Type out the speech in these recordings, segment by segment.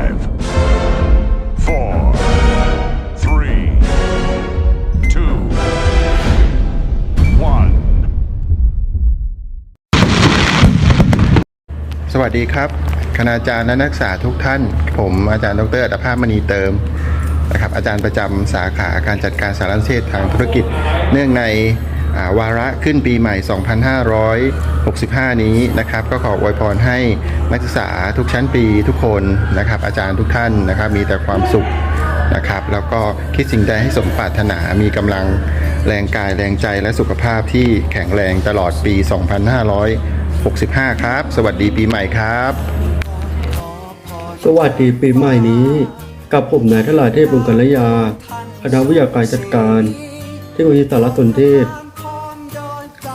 Five, four, three, two, one. สวัสดีครับ คณาจารย์และนักศึกษาทุกท่าน ผมอาจารย์ดรอัตภาพมณีเติมนะครับ อาจารย์ประจำสาขาการจัดการสารสนเทศทางธุรกิจ เนื่องใน วาระขึ้นปีใหม่ 2565 นี้นะครับ ก็ขออวยพรให้นักศึกษาทุกชั้นปีทุกคนนะครับ อาจารย์ทุกท่านนะครับ มีแต่ความสุขนะครับ แล้วก็คิดสิ่งใดให้สมปรารถนามีกำลังแรงกายแรงใจและสุขภาพที่แข็งแรงตลอดปี 2565 ครับ สวัสดีปีใหม่ครับ สวัสดีปีใหม่นี้ กับผมนายทลายเทพบุญกัลยาคณะวิทยาการจัดการ เที่วิทยาสารสนเทศ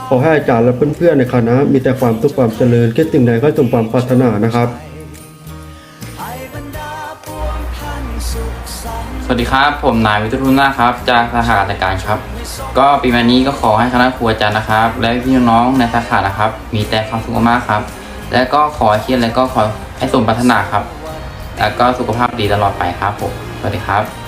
ขอให้อาจารย์และเพื่อนๆในคณะมีแต่ความสุขความเจริญคิดสิ่งใดก็สมความปรารถนานะครับ สวัสดีครับ ผมนายวิทุรุนาครับ จากสาขาการครับ ก็ปีใหม่นี้ก็ขอให้คณะครูอาจารย์นะครับ และพี่น้องในสาขานะครับ มีแต่ความสุขมากๆครับ และก็ขอให้คิดอะก็ขอให้สมปรารถนาครับ แล้วก็สุขภาพดีตลอดไปครับผมสวัสดีครับ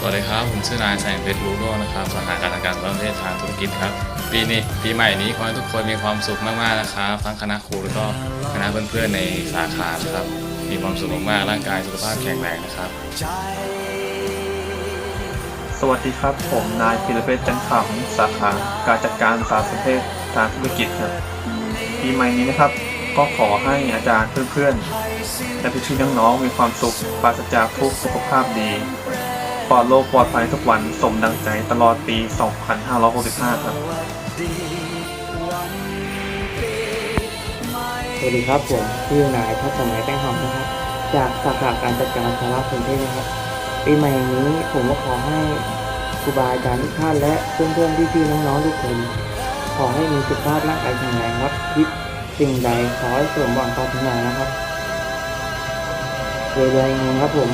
สวัสดีครับ ผมชื่อนายแสงเพชรลูโดนะครับสาขาการจัดการประเทศทางธุรกิจครับ ปีนี้ปีใหม่นี้ขอให้ทุกคนมีความสุขมากๆนะครับทั้งคณะครูแล้วก็คณะเพื่อนๆในสาขานะครับ มีความสุขมากๆร่างกายสุขภาพแข็งแรงนะครับ สวัสดีครับ ผมนายพิรเพชรจันทร์ขำสาขาการจัดการสารสนเทศทางธุรกิจครับปีใหม่นี้นะครับ ก็ขอให้อาจารย์เพื่อนๆและพี่ๆน้องๆมีความสุขปราศจากทุกสุขภาพดี ปลอดโรคปลอดภัยทุกวันสมดังใจตลอดปี 2565 ครับ สวัสดีครับผมชื่อนายทัศนัยแป้งหอมนะครับ จากสาขาการจัดการสารสนเทศนะครับปีใหม่นี้ผมก็ขอให้ครูบาอาจารย์ทุกท่านและเพื่อนๆพี่ๆน้องๆทุกคนขอให้มีสุขภาพร่างกายแข็งแรงครับคิดสิ่งใดขอให้สมหวังปรารถนานะครับรวยๆเงินครับผม